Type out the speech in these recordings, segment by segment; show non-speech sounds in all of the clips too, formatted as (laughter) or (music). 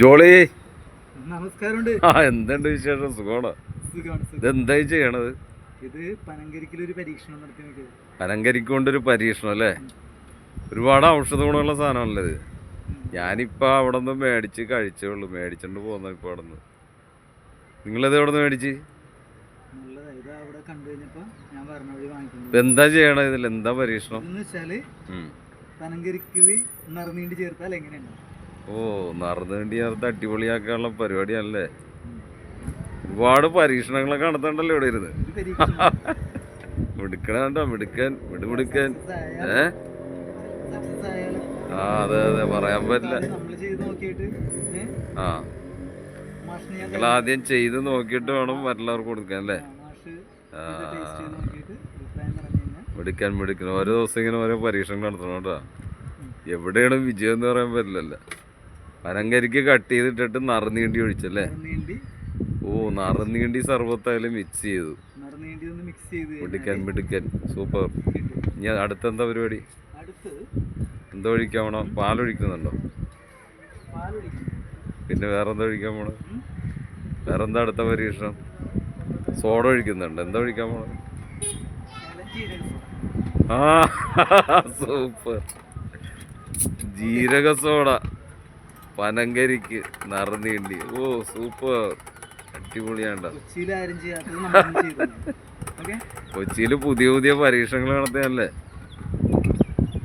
ജോളി. നമസ്കാരമുണ്ട്. ആ എന്തുണ്ട് വിശേഷം? സുഖമാണ്? ഇതെന്തായി ചെയ്യണത്? ഇത് പനങ്കരിക്കൽ ഒരു പരീക്ഷണം നടത്തി നോക്കിയത്. പരീക്ഷണം അല്ലേ? ഒരുപാട് ഔഷധ ഗുണമുള്ള സാധനമല്ലേ ഇത്. ഞാനിപ്പോൾ അവിടെ നിന്ന് മേടിച്ച് കഴിച്ചേ ഉള്ളൂ. മേടിച്ചോണ്ട് പോന്ന ഇപ്പോൾ അവിടെ നിന്ന് നിങ്ങളത് എവിടെ നിന്ന് മേടിച്ച് എന്താ ചെയ്യണത് ഇതിൽ എന്താ പരീക്ഷണം. പനങ്കരിക്കൽ നിറനീണ്ട് ചേർത്താൽ എങ്ങനെയുണ്ട്? ഓ നടന്നു വേണ്ടി അത് അടിപൊളിയാക്കാനുള്ള പരിപാടിയാണല്ലേ? ഒരുപാട് പരീക്ഷണങ്ങളൊക്കെ നടത്തണ്ടല്ലോ ഇവിടെ ഇരുന്ന്. മിടുക്കണോ മിടുക്കൻ മിടുമിടുക്കൻ ഏ? ആ അതെ അതെ പറയാൻ പറ്റില്ല. ആ. നിങ്ങൾ ആദ്യം ചെയ്ത് നോക്കിയിട്ട് വേണം മറ്റുള്ളവർക്ക് കൊടുക്കാൻ അല്ലേ? ആ, മിടുക്കാൻ മിടുക്കാൻ. ഓരോ ദിവസം ഇങ്ങനെ ഓരോ പരീക്ഷണം നടത്തണം കേട്ടോ. എവിടെയാണ് വിജയം എന്ന് പറയാൻ പറ്റില്ലല്ലോ. പനങ്കരിക്ക് കട്ട് ചെയ്തിട്ടിട്ട് നറുനീണ്ടി ഒഴിച്ചല്ലേ? ഓ നറുനീണ്ടി സർവത്തായാലും മിക്സ് ചെയ്തു. മിടുക്കൻ മിടുക്കൻ സൂപ്പർ. ഇനി അടുത്തെന്താ പരിപാടി? എന്തോ എന്താ ഒഴിക്കാൻ പോണോ? പാലൊഴിക്കുന്നുണ്ടോ പാലൊഴിക്കും പിന്നെ വേറെന്താ ഒഴിക്കാൻ പോണോ. വേറെന്താ അടുത്ത പരീക്ഷണം? സോഡ ഒഴിക്കുന്നുണ്ട്. എന്താ ഒഴിക്കാൻ പോണോ? ആ (laughs) സൂപ്പർ. ജീരക സോഡ. പനങ്കരിക്ക് നറുനീണ്ടി ഓ സൂപ്പർ അടിപൊളിയാണ്ട കൊച്ചിയിൽ കൊച്ചിയിൽ പുതിയ പുതിയ പരീക്ഷണങ്ങൾ നടത്തിയല്ലേ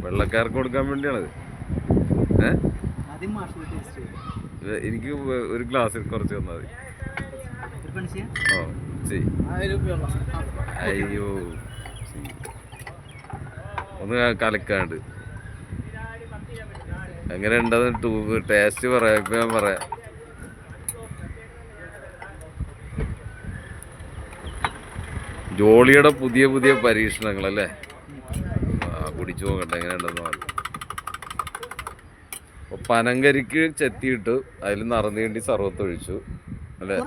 വെള്ളക്കാർക്ക് കൊടുക്കാൻ വേണ്ടിയാണത്. എനിക്ക് ഒരു ഗ്ലാസ്സിൽ കുറച്ച് തന്നാൽ മതി. ഓ ചെയ് അയ്യോ ഒന്ന് കലക്കാണ്ട്. എങ്ങനെ ഉണ്ടെന്ന് ടൂ ടേസ്റ്റ് പറയാം ഇപ്പൊ ഞാൻ പറയാം. ജോളിയുടെ പുതിയ പുതിയ പരീക്ഷണങ്ങൾ അല്ലേ? ആ കുടിച്ചു നോക്കട്ടെ എങ്ങനെ ഉണ്ടെന്ന് പറഞ്ഞു പനങ്കരിക്ക് ചെത്തിയിട്ട് അതിൽ നിറഞ്ഞേണ്ടി സർവത്ത് ഒഴിച്ചു അല്ലേ?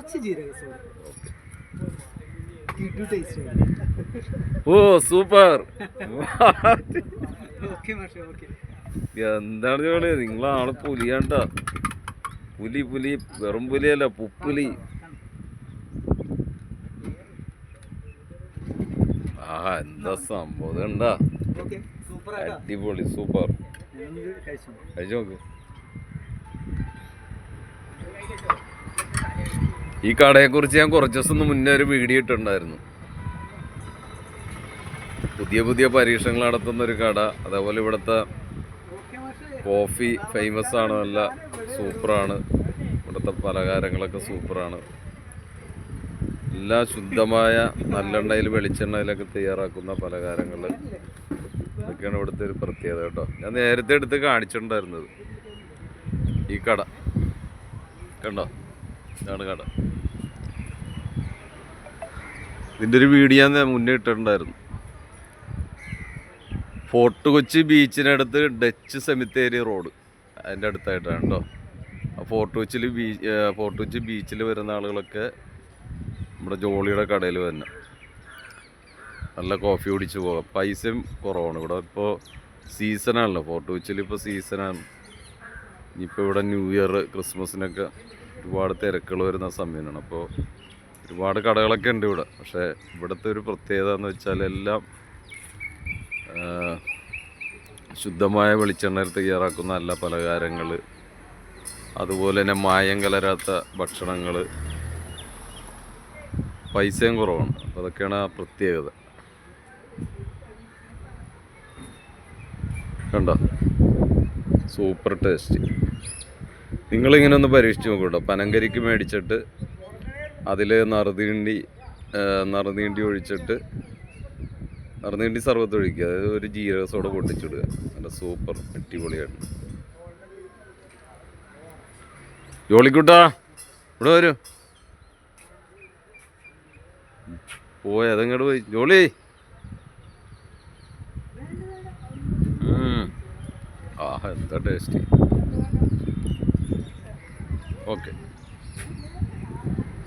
ഓ സൂപ്പർ. (laughs) ഓക്കെ മാഷെ ഓക്കെ എന്താണ് ജോളി നിങ്ങളാണ് പുലിയാണ്ട. പുലി പുലി വെറും പുലിയല്ല പുപ്പുലി. ആ എന്താ സംഭവം? ഉണ്ടാ അടിപൊളി സൂപ്പർ. കഴിച്ചു നോക്ക്. ഈ കടയെ കുറിച്ച് ഞാൻ കുറച്ച് ദിവസം മുന്നേ ഒരു വീഡിയോ ഇട്ടുണ്ടായിരുന്നു പുതിയ പുതിയ പരീക്ഷണങ്ങൾ നടത്തുന്ന ഒരു കട അതേപോലെ ഇവിടുത്തെ കോഫി ഫേമസ് ആണ് നല്ല സൂപ്പറാണ്. ഇവിടുത്തെ പലഹാരങ്ങളൊക്കെ സൂപ്പറാണ്. എല്ലാ ശുദ്ധമായ നല്ലെണ്ണയിൽ വെളിച്ചെണ്ണയിലൊക്കെ തയ്യാറാക്കുന്ന പലഹാരങ്ങൾ ഇതൊക്കെയാണ് ഇവിടുത്തെ ഒരു പ്രത്യേകത കേട്ടോ. ഞാൻ നേരത്തെ എടുത്ത് കാണിച്ചിട്ടുണ്ടായിരുന്നത്. ഈ കട. കണ്ടോ? ഇതാണ് കട. ഇതിന്റെ ഒരു വീഡിയോ ഞാൻ മുന്നേ ഇട്ടിട്ടുണ്ടായിരുന്നു. ഫോർട്ട് കൊച്ചി ബീച്ചിനടുത്ത് ഡച്ച് സെമിത്തേരി റോഡ്. അതിന്റെ അടുത്തായിട്ടാണ് കേട്ടോ. ഫോർട്ട് കൊച്ചിയിൽ ബീ ഫോർട്ട് കൊച്ചി ബീച്ചിൽ വരുന്ന ആളുകളൊക്കെ നമ്മുടെ ജോളിയുടെ കടയിൽ തന്നെ നല്ല കോഫി കുടിച്ച് പോകാം പൈസയും കുറവാണ്. ഇവിടെ ഇപ്പോൾ സീസണാണല്ലോ. ഫോർട്ട് കൊച്ചിയിൽ ഇപ്പോൾ സീസണാണ്. ഇനിയിപ്പോൾ ഇവിടെ ന്യൂ ഇയർ ക്രിസ്മസിനൊക്കെ ഒരുപാട് തിരക്കുകൾ വരുന്ന സമയമാണ്. അപ്പോൾ ഒരുപാട് കടകളൊക്കെ ഉണ്ട് ഇവിടെ. പക്ഷേ ഇവിടുത്തെ ഒരു പ്രത്യേകത എന്ന് വെച്ചാൽ എല്ലാം ശുദ്ധമായ വെളിച്ചെണ്ണയിൽ തയ്യാറാക്കുന്ന നല്ല പലഹാരങ്ങൾ അതുപോലെ തന്നെ മായം കലരാത്ത ഭക്ഷണങ്ങൾ പൈസയും കുറവാണ്. അപ്പോൾ അതൊക്കെയാണ് ആ പ്രത്യേകത. കണ്ടോ? Super taste. നിങ്ങളിങ്ങനെ ഒന്ന് പരീക്ഷിച്ച് നോക്കൂട്ടോ പനങ്കരിക്ക് മേടിച്ചിട്ട് അതിൽ നറുതീണ്ടി നറുതീണ്ടി ഒഴിച്ചിട്ട് നറുനീണ്ടി സർവത്ത് ഒഴിക്കുക. അതായത് ഒരു ജീരക പൊട്ടിച്ചിടുക. നല്ല സൂപ്പർ അടിപൊളിയാണ് ജോളിക്കുട്ടാ ഇവിടെ വരൂ. പോയ അതങ്ങോട്ട് പോയി. ജോളി. ആഹാ എന്താ ടേസ്റ്റ്. ഓക്കെ.